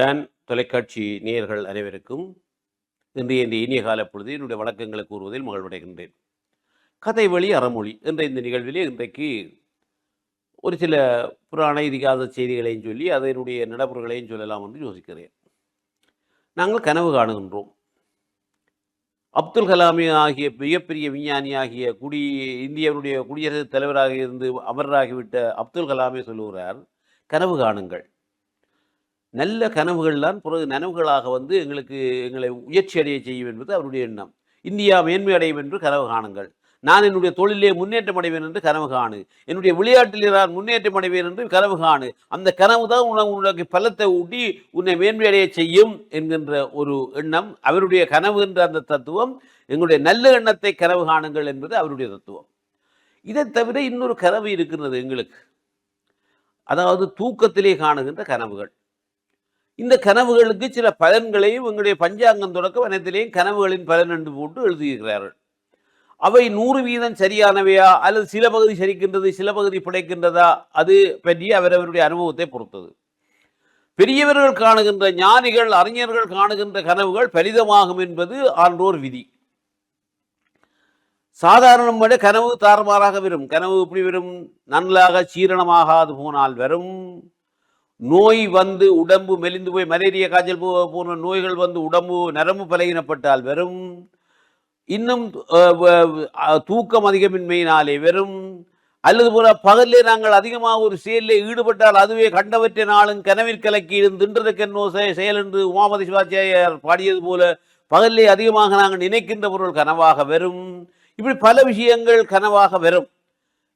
Don தொலைக்காட்சி நேயர்கள் அனைவருக்கும் இன்றைய இந்த இனிய கால பொழுது என்னுடைய வழக்கங்களை கூறுவதில் மகிழ்வடைகின்றேன். கதை வழி அறமொழி என்ற இந்த நிகழ்விலே இன்றைக்கு ஒரு சில புராண இதிகாத செய்திகளையும் சொல்லி அதனுடைய நடைமுறைகளையும் சொல்லலாம் என்று யோசிக்கிறேன். நாங்கள் கனவு காணுகின்றோம். அப்துல் கலாமி ஆகிய மிகப்பெரிய விஞ்ஞானி ஆகிய குடி இந்தியாவுடைய குடியரசுத் தலைவராக இருந்து அமரராகிவிட்ட அப்துல் கலாமே சொல்லுகிறார் கனவு காணுங்கள். நல்ல கனவுகள்தான் பிறகு நனவுகளாக வந்து எங்களுக்கு எங்களை உயர்ச்சி அடைய செய்யும் என்பது அவருடைய எண்ணம். இந்தியா மேன்மை அடையும் என்று கனவு காணுங்கள். நான் என்னுடைய தொழிலே முன்னேற்றம் அடைவேன் என்று கனவு காணு. என்னுடைய விளையாட்டிலே நான் முன்னேற்றம் அடைவேன் என்று கனவு காணு. அந்த கனவு தான் உனக்கு உனக்கு பலத்தை ஊட்டி உன்னை மேன்மை அடைய செய்யும் என்கின்ற ஒரு எண்ணம் அவருடைய கனவு என்ற அந்த தத்துவம் எங்களுடைய நல்ல எண்ணத்தை கனவு காணுங்கள் என்பது அவருடைய தத்துவம். இதை தவிர இன்னொரு கனவு இருக்கிறது எங்களுக்கு. அதாவது தூக்கத்திலே காணுகின்ற கனவுகள். இந்த கனவுகளுக்கு சில பலன்களையும் எங்களுடைய பஞ்சாங்கம் தொடக்கம் வனத்திலேயும் கனவுகளின் பலன் என்று போட்டு எழுதியிருக்கிறார்கள். அவை நூறு வீதம் சரியானவையா? அல்லது சில பகுதி சரிக்கின்றது சில பகுதி பிழைக்கின்றதா? அது பற்றி அவரவருடைய அனுபவத்தை பொறுத்தது. பெரியவர்கள் காணுகின்ற ஞானிகள் அறிஞர்கள் காணுகின்ற கனவுகள் பலிதமாகும் என்பது ஆன்றோர் விதி. சாதாரணம் விட கனவு தாறுமாறாக வரும். கனவு இப்படி வரும்? நன்றாக சீரணமாகாது போனால் வரும். நோய் வந்து உடம்பு மெலிந்து போய் மலேரியா காய்ச்சல் போ போன்ற நோய்கள் வந்து உடம்பு நரம்பு பலகினப்பட்டால் வெறும் இன்னும் தூக்கம் அதிகமின்மையினாலே வெறும் அல்லது போல பகலிலே நாங்கள் அதிகமாக ஒரு செயலில் ஈடுபட்டால் அதுவே கண்டவற்றை நாளும் கனவில் கலக்கி தின்றதற்கென்னோ செயல் என்று உமாபதி சிவாச்சாரியார் பாடியது போல பகலிலே அதிகமாக நாங்கள் நினைக்கின்ற பொருள் கனவாக வரும் இப்படி பல விஷயங்கள் கனவாக வரும்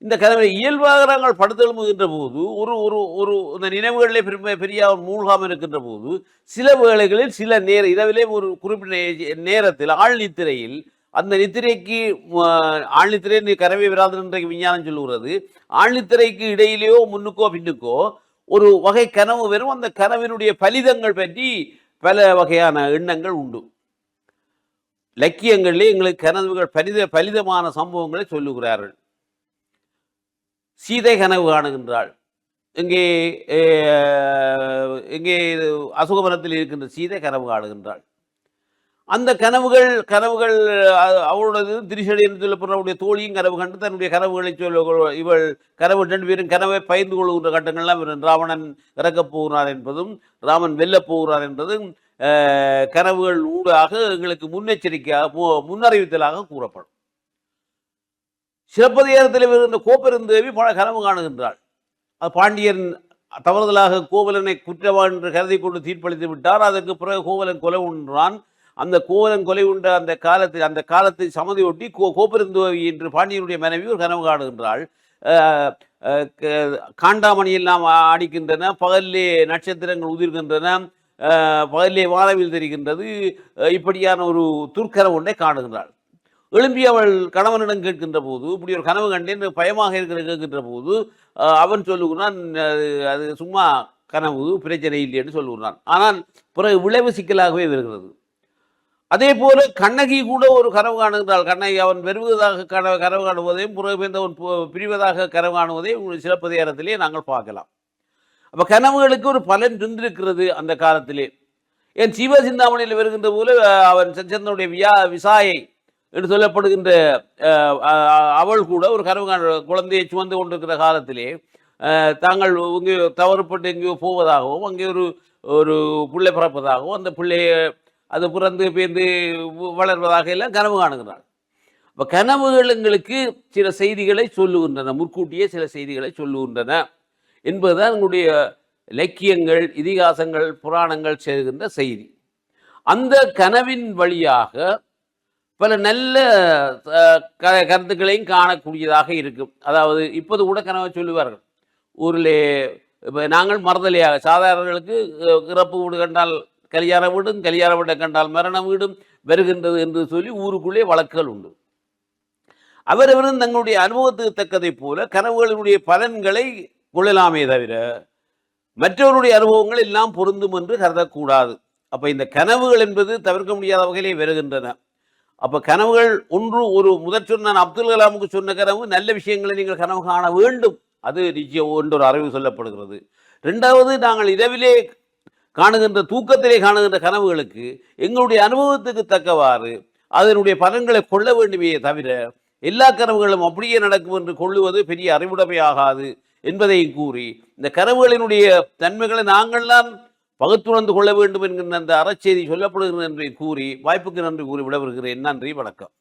இந்த கதவை இயல்பாக நாங்கள் படுத்தெழும்புகின்ற போது ஒரு ஒரு ஒரு இந்த நினைவுகளிலே பெரிய பெரிய மூழ்காமல் இருக்கின்ற போது சில வேளைகளில் சில நேர இரவிலே ஒரு குறிப்பிட்ட நேரத்தில் ஆழ் நித்திரையில் அந்த நித்திரைக்கு ஆஹ், ஆழ் நித்திரை நீ விராதன் இன்றைக்கு விஞ்ஞானம் சொல்லுகிறது ஆழ் நித்திரைக்கு இடையிலேயோ முன்னுக்கோ பின்னுக்கோ ஒரு வகை கனவு வரும் அந்த கனவினுடைய பலிதங்கள் பற்றி பல வகையான எண்ணங்கள் உண்டு. லக்கியங்களிலே எங்களுக்கு கனவுகள் பலித பலிதமான சம்பவங்களை சொல்லுகிறார்கள். சீதை கனவு காணுகின்றாள். இங்கே இங்கே இது அசுகவனத்தில் இருக்கின்ற சீதை கனவு காணுகின்றாள். அந்த கனவுகள் கனவுகள் அஹ், அவளோடது திரிசடி என்று சொல்லப்படுறவுடைய தோழியும் கனவு கண்டு தன்னுடைய கனவுகளை சொல்ல இவள் கனவு ரெண்டு பேரும் கனவை பயந்து கொள்கின்ற கட்டங்கள்லாம் ராவணன் இறக்கப் போகிறார் என்பதும் ராமன் வெல்லப் போகிறார் என்பதும் கனவுகள் ஊடாக எங்களுக்கு முன்னெச்சரிக்கையாக முன்னறிவித்தலாக கூறப்படும். சிலப்பதிகாரத்தில் இருந்த கோப்பெருந்தேவி பல கனவு காணுகின்றாள். அது பாண்டியன் தவறுதலாக கோவலனை குற்றவான் என்று கருதி கொண்டு தீர்ப்பளித்து விட்டார். அதற்கு பிறகு கோவலன் கொலை உண்டான். அந்த கோவலன் கொலை உண்ட அந்த காலத்தில் அந்த காலத்தை சமதியொட்டி கோ கோப்பெருந்தேவி என்று பாண்டியனுடைய மனைவி ஒரு கனவு காணுகின்றாள். க- காண்டாமணி எல்லாம் அடிக்கின்றன பகலிலே நட்சத்திரங்கள் உதிர்கின்றன. பகலிலே வானவில் தெரிகின்றது. இப்படியான ஒரு துர்க்கரம் ஒன்றை காணுகின்றாள். எழும்பி அவள் கணவனிடம் கேட்கின்ற போது இப்படி ஒரு கனவு கண்டேன் பயமாக இருக்கிற கேட்கின்ற போது அவன் சொல்லுகிறான் அது அது சும்மா கனவு பிரச்சனை இல்லை என்று சொல்லுகிறான். ஆனால் பிறகு விளைவு சிக்கலாகவே வருகிறது. அதே போல கண்ணகி கூட ஒரு கனவு காணுகிறாள். கண்ணகி அவன் பெறுவதாக கனவு கனவு காணுவதையும் பிறகு பு- பிரிவதாக கனவு காணுவதையும் சிலப்பதிகாரத்திலே நாங்கள் பார்க்கலாம். அப்போ கனவுகளுக்கு ஒரு பலன் இருந்திருக்கிறது அந்த காலத்திலே. என் சிவசிந்தாமணியில் வருகின்ற போல அவன் சச்சந்தனுடைய வியா விசாயை என்று சொல்லப்படுகின்ற அவள் கூட ஒரு கனவு காண குழந்தையை சுமந்து கொண்டிருக்கிற காலத்திலே தாங்கள் இங்கே தவறுப்பட்டு எங்கேயோ போவதாகவும் அங்கே ஒரு ஒரு பிள்ளை பிறப்பதாகவும் அந்த பிள்ளையை அது பிறந்து பேர்ந்து வளர்வதாக எல்லாம் கனவு காணுகிறாள். இப்போ கனவுகளுங்களுக்கு சில செய்திகளை சொல்லுகின்றன முற்கூட்டியே சில செய்திகளை சொல்லுகின்றன என்பதுதான் உங்களுடைய இலக்கியங்கள் இதிகாசங்கள் புராணங்கள் செய்கின்ற செய்தி. அந்த கனவின் வழியாக பல நல்ல க- கருத்துக்களையும் காணக்கூடியதாக இருக்கும். அதாவது இப்போது கூட கனவை சொல்லுவார்கள் ஊரிலே இப்போ நாங்கள் மறதலையாக சாதாரணர்களுக்கு இறப்பு வீடு கண்டால் கல்யாண வீடும் கல்யாண வீட்டை கண்டால் மரண வீடும் வருகின்றது என்று சொல்லி ஊருக்குள்ளே வழக்குகள் உண்டு. அவரவரும் தங்களுடைய அனுபவத்துக்கு தக்கதைப் போல கனவுகளினுடைய பலன்களை கொள்ளலாமே தவிர மற்றவருடைய அனுபவங்கள் எல்லாம் பொருந்தும் என்று கருதக்கூடாது. அப்போ இந்த கனவுகள் என்பது தவிர்க்க முடியாத வகையிலே வருகின்றன. அப்போ கனவுகள் ஒன்று ஒரு முதற் சொன்ன அப்துல் கலாமுக்கு சொன்ன கனவு நல்ல விஷயங்களை நீங்கள் கனவு காண வேண்டும். அது நிச்சயம் என்று ஒரு அறிவு சொல்லப்படுகிறது. ரெண்டாவது நாங்கள் இரவிலே காணுகின்ற தூக்கத்திலே காணுகின்ற கனவுகளுக்கு எங்களுடைய அனுபவத்துக்கு தக்கவாறு அதனுடைய பலன்களை கொள்ள வேண்டுமே தவிர எல்லா கனவுகளும் அப்படியே நடக்கும் என்று கொள்ளுவது பெரிய அறிவுடைமையாகாது என்பதையும் கூறி இந்த கனவுகளினுடைய தன்மைகளை நாங்கள்தான் பகுத்துணர்ந்து கொள்ள வேண்டும் என்கின்ற அந்த அறச்செய்தி சொல்லப்படுகிறது என்று கூறி வாய்ப்புக்கு நன்றி கூறி விடவிருக்கிறேன் நன்றி வணக்கம்.